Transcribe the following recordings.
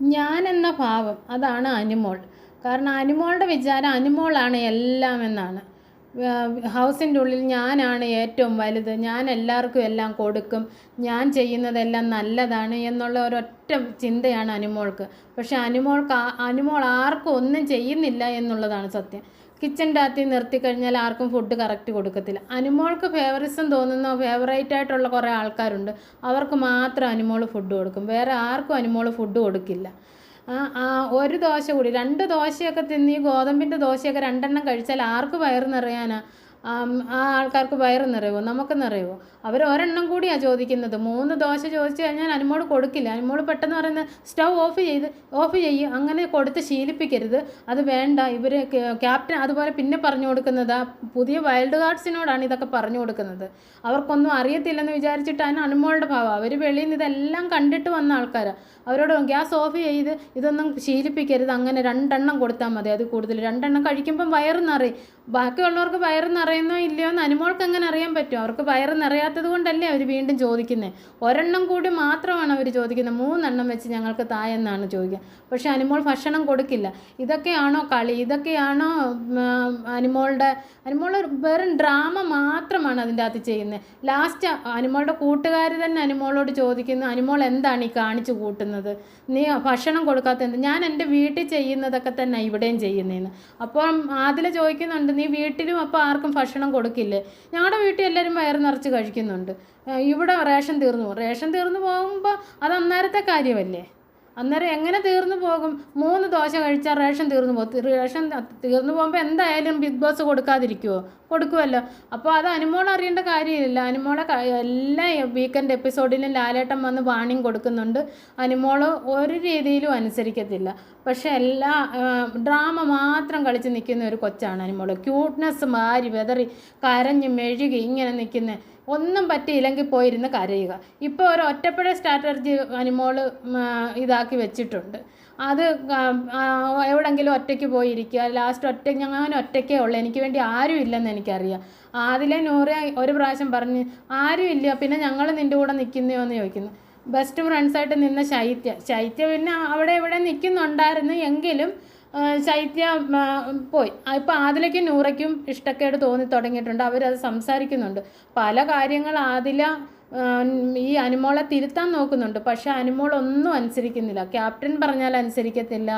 ഞാൻ എന്ന ഭാവം അതാണ് അനുമോൾ. കാരണം അനുമോളുടെ വിചാരം അനുമോളാണ് എല്ലാം എന്നാണ് ഹൗസിന്റെ ഉള്ളിൽ ഞാനാണ് ഏറ്റവും വലുത്. ഞാൻ എല്ലാവർക്കും എല്ലാം കൊടുക്കും. ഞാൻ ചെയ്യുന്നതെല്ലാം നല്ലതാണ് എന്നുള്ള ഒരൊറ്റ ചിന്തയാണ് അനുമോൾക്ക്. പക്ഷെ അനുമോൾക്ക് അനുമോൾ ആർക്കും ഒന്നും ചെയ്യുന്നില്ല എന്നുള്ളതാണ് സത്യം. കിച്ചന്റെ അകത്ത് നിർത്തി കഴിഞ്ഞാൽ ആർക്കും ഫുഡ് കറക്റ്റ് കൊടുക്കത്തില്ല. അനുമോൾക്ക് ഫേവറിസം തോന്നുന്ന ഫേവറേറ്റ് ആയിട്ടുള്ള കുറേ ആൾക്കാരുണ്ട്. അവർക്ക് മാത്രം അനുമോൾ ഫുഡ് കൊടുക്കും. വേറെ ആർക്കും അനുമോൾ ഫുഡ് കൊടുക്കില്ല. ഒരു ദോശ കൂടി. രണ്ട് ദോശയൊക്കെ തിന്ന് ഗോതമ്പിന്റെ ദോശയൊക്കെ രണ്ടെണ്ണം കഴിച്ചാൽ ആർക്ക് വയറ് നിറയാനാ? ആം, ആൾക്കാർക്ക് വയറ് നിറയുമോ നമുക്ക് നിറയുമോ അവർ ഒരെണ്ണം കൂടിയാണ് ചോദിക്കുന്നത്. മൂന്ന് ദോശ ചോദിച്ചു കഴിഞ്ഞാൽ അനുമോട് കൊടുക്കില്ല. അനുമോട് പെട്ടെന്ന് പറയുന്നത് സ്റ്റൗ ഓഫ് ചെയ്ത് ഓഫ് ചെയ്യും അങ്ങനെ കൊടുത്ത് ശീലിപ്പിക്കരുത്. അത് വേണ്ട. ഇവർ ക്യാപ്റ്റൻ അതുപോലെ പിന്നെ പറഞ്ഞു കൊടുക്കുന്നത്. പുതിയ വൈൽഡ് കാർഡ്സിനോടാണ് ഇതൊക്കെ പറഞ്ഞു കൊടുക്കുന്നത്. അവർക്കൊന്നും അറിയത്തില്ലെന്ന് വിചാരിച്ചിട്ടാണ് അനുമോളുടെ ഭാവം. അവർ വെളിയിൽ നിന്ന് ഇതെല്ലാം കണ്ടിട്ട് വന്ന ആൾക്കാരാണ് അവരോട് ഗ്യാസ് ഓഫ് ചെയ്ത് ഇതൊന്നും ശീലിപ്പിക്കരുത്. അങ്ങനെ രണ്ടെണ്ണം കൊടുത്താൽ മതി. അത് കൂടുതൽ. രണ്ടെണ്ണം കഴിക്കുമ്പം വയറ് നിറയും. ബാക്കിയുള്ളവർക്ക് വയറ് നിറയുന്നോ ഇല്ലയോ എന്ന് അനുമോൾക്ക് എങ്ങനെ അറിയാൻ പറ്റും? അവർക്ക് വയറ് നിറയാത്തത് കൊണ്ടല്ലേ അവർ വീണ്ടും ചോദിക്കുന്നത് ഒരെണ്ണം കൂടി മാത്രമാണ് അവർ ചോദിക്കുന്നത് മൂന്നെണ്ണം വെച്ച് ഞങ്ങൾക്ക് തായെന്നാണ് ചോദിക്കുക. പക്ഷെ അനുമോൾ ഭക്ഷണം കൊടുക്കില്ല. ഇതൊക്കെയാണോ കളി? ഇതൊക്കെയാണോ അനുമോളുടെ അനുമോൾ വെറും ഡ്രാമ മാത്രമാണ് അതിന്റെ അകത്ത് ചെയ്യുന്നത് ലാസ്റ്റ് അനുമോളുടെ കൂട്ടുകാർ തന്നെ അനുമോളോട് ചോദിക്കുന്നു അനുമോൾ എന്താണ് ഈ കാണിച്ചു കൂട്ടുന്നത്? നീ ഭക്ഷണം കൊടുക്കാത്ത എന്ത്? ഞാൻ എന്റെ വീട്ടിൽ ചെയ്യുന്നതൊക്കെ തന്നെ ഇവിടെയും ചെയ്യുന്നതെന്ന് അപ്പം ആദില ചോദിക്കുന്നുണ്ട് നീ വീട്ടിലും അപ്പോൾ ആർക്കും ഭക്ഷണം കൊടുക്കില്ലേ? ഞങ്ങളുടെ വീട്ടിൽ എല്ലാവരും വയറ് നിറച്ച് കഴിക്കുന്നുണ്ട്. ഇവിടെ റേഷൻ തീർന്നു. റേഷൻ തീർന്നു പോകുമ്പോൾ അത് അന്നേരത്തെ കാര്യമല്ലേ? അന്നേരം എങ്ങനെ തീർന്നു പോകും? മൂന്ന് ദോശ കഴിച്ചാൽ റേഷൻ തീർന്നു പോകും റേഷൻ തീർന്നു പോകുമ്പോൾ എന്തായാലും ബിഗ് ബോസ് കൊടുക്കാതിരിക്കുമോ കൊടുക്കുമല്ലോ അപ്പോൾ അത് അനുമോൾ അറിയേണ്ട കാര്യമില്ല അനുമോളെ എല്ലാ വീക്കെൻഡ് എപ്പിസോഡിലും ലാലേട്ടൻ വന്ന് വാണിംഗ് കൊടുക്കുന്നുണ്ട്. അനുമോൾ ഒരു രീതിയിലും അനുസരിക്കത്തില്ല. പക്ഷെ എല്ലാ ഡ്രാമ മാത്രം കളിച്ച് നിൽക്കുന്ന ഒരു കൊച്ചാണ് അനുമോൾ ക്യൂട്ട്നെസ് മാരി വെതറി കരഞ്ഞ് മെഴുകി ഇങ്ങനെ നിൽക്കുന്ന. ഒന്നും പറ്റിയില്ലെങ്കിൽ പോയിരുന്ന് കരയുക. ഇപ്പോൾ ഒരു ഒറ്റപ്പുഴ സ്ട്രാറ്റജി അനിമോൾ ഇതാക്കി വെച്ചിട്ടുണ്ട്. അത് എവിടെങ്കിലും ഒറ്റയ്ക്ക് പോയിരിക്കുക ലാസ്റ്റ് ഒറ്റ ഞാൻ ഒറ്റയ്ക്കേ ഉള്ളൂ. എനിക്ക് വേണ്ടി ആരും ഇല്ലെന്ന് എനിക്കറിയാം. അതിലെ നൂറ് ഒരു പ്രാവശ്യം പറഞ്ഞ് ആരും ഇല്ല. പിന്നെ ഞങ്ങൾ നിന്റെ കൂടെ നിൽക്കുന്നയോ എന്ന് ചോദിക്കുന്നു. ബെസ്റ്റ് ഫ്രണ്ട്സായിട്ട് നിന്ന ശൈത്യ. ശൈത്യ പിന്നെ അവിടെ ഇവിടെ നിൽക്കുന്നുണ്ടായിരുന്നു. എങ്കിലും ശൈത്യ പോയി. ഇപ്പം ആദിലയ്ക്കും നൂറയ്ക്കും ഇഷ്ടക്കേട് തോന്നി തുടങ്ങിയിട്ടുണ്ട്. അവരത് സംസാരിക്കുന്നുണ്ട്. പല കാര്യങ്ങൾ ആദില ഈ അനുമോളെ തിരുത്താൻ നോക്കുന്നുണ്ട്. പക്ഷെ അനുമോൾ ഒന്നും അനുസരിക്കുന്നില്ല. ക്യാപ്റ്റൻ പറഞ്ഞാൽ അനുസരിക്കത്തില്ല.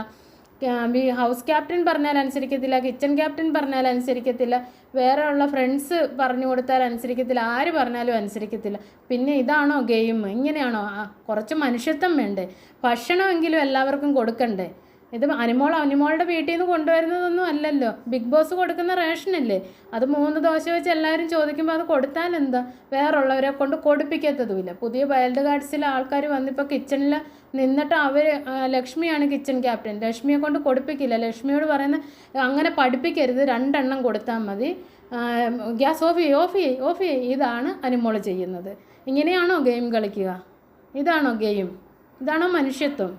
ഹൗസ് ക്യാപ്റ്റൻ പറഞ്ഞാൽ അനുസരിക്കത്തില്ല. കിച്ചൺ ക്യാപ്റ്റൻ പറഞ്ഞാൽ അനുസരിക്കത്തില്ല. വേറെ ഉള്ള ഫ്രണ്ട്സ് പറഞ്ഞു കൊടുത്താൽ അനുസരിക്കത്തില്ല. ആര് പറഞ്ഞാലും അനുസരിക്കത്തില്ല. പിന്നെ ഇതാണോ ഗെയിം? ഇങ്ങനെയാണോ? കുറച്ച് മനുഷ്യത്വം വേണ്ടേ? ഭക്ഷണമെങ്കിലും എല്ലാവർക്കും കൊടുക്കണ്ടേ? ഇത് അനുമോൾ അനുമോളുടെ വീട്ടിൽ നിന്ന് കൊണ്ടുവരുന്നതൊന്നും അല്ലല്ലോ. ബിഗ് ബോസ് കൊടുക്കുന്ന റേഷനല്ലേ അത് മൂന്ന് ദോശ വെച്ച് എല്ലാവരും ചോദിക്കുമ്പോൾ അത് കൊടുത്താൽ എന്താ? വേറുള്ളവരെ കൊണ്ട് കൊടുപ്പിക്കത്തതുമില്ല. പുതിയ വൈൽഡ് കാർഡ്സിലെ ആൾക്കാർ വന്നിപ്പോൾ കിച്ചണിൽ നിന്നിട്ട് അവർ ലക്ഷ്മിയാണ് കിച്ചൺ ക്യാപ്റ്റൻ ലക്ഷ്മിയെ കൊണ്ട് കൊടുപ്പിക്കില്ല. ലക്ഷ്മിയോട് പറയുന്ന അങ്ങനെ പഠിപ്പിക്കരുത്. രണ്ടെണ്ണം കൊടുത്താൽ മതി. ഗ്യാസ് ഓഫ് ചെയ്യ് ഓഫ് ചെയ്യ് ഓഫ് ചെയ്യ്. ഇതാണ് അനുമോൾ ചെയ്യുന്നത്. ഇങ്ങനെയാണോ ഗെയിം കളിക്കുക? ഇതാണോ ഗെയിം? ഇതാണോ മനുഷ്യത്വം?